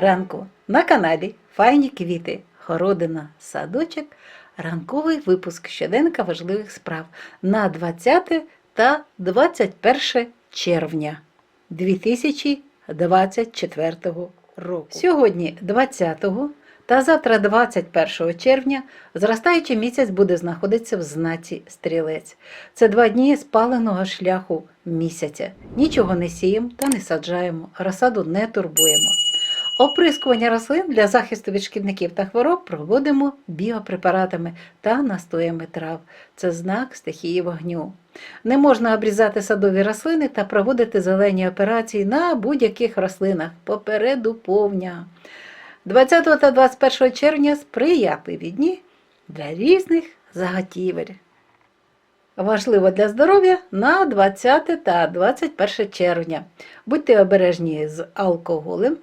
ранку на каналі Файні квіти, городина, садочок, ранковий випуск щоденника важливих справ на 20 та 21 червня 2024 року. Сьогодні 20 та завтра 21 червня зростаючий місяць буде знаходитися в знаці стрілець. Це два дні спаленого шляху місяця. Нічого не сіємо та не саджаємо, розсаду не турбуємо. Оприскування рослин для захисту від шкідників та хвороб проводимо біопрепаратами та настоями трав. Це знак стихії вогню. Не можна обрізати садові рослини та проводити зелені операції на будь-яких рослинах. Попереду повня. 20 та 21 червня сприятливі дні для різних заготівель. Важливо для здоров'я на 20 та 21 червня. Будьте обережні з алкоголем,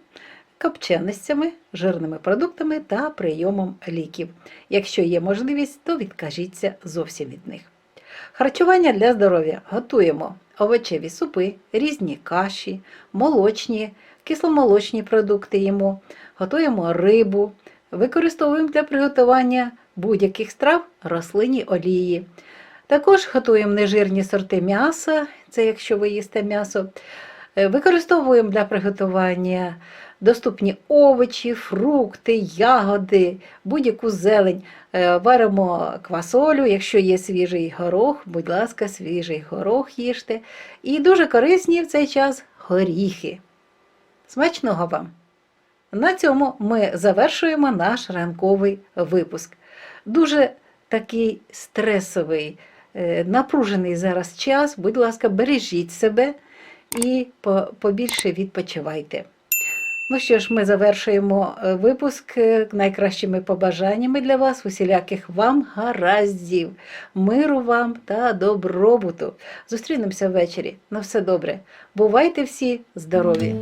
копченостями, жирними продуктами та прийомом ліків. Якщо є можливість, то відкажіться зовсім від них. Харчування для здоров'я готуємо овочеві супи, різні каші, молочні, кисломолочні продукти їмо, готуємо рибу, використовуємо для приготування будь-яких страв рослинні олії. Також готуємо нежирні сорти м'яса, це якщо ви їсте м'ясо. Е, Використовуємо для приготування доступні овочі, фрукти, ягоди, будь-яку зелень. Е, Варимо квасолю, якщо є свіжий горох, будь ласка, свіжий горох їжте. І дуже корисні в цей час горіхи. Смачного вам! На цьому ми завершуємо наш ранковий випуск. Дуже такий стресовий, е, напружений зараз час. Будь ласка, бережіть себе і по- побільше відпочивайте. Ну що ж, ми завершуємо е, випуск е, найкращими побажаннями для вас, усіляких вам гараздів, миру вам та добробуту. Зустрінемося ввечері. На все добре. Бувайте всі здорові!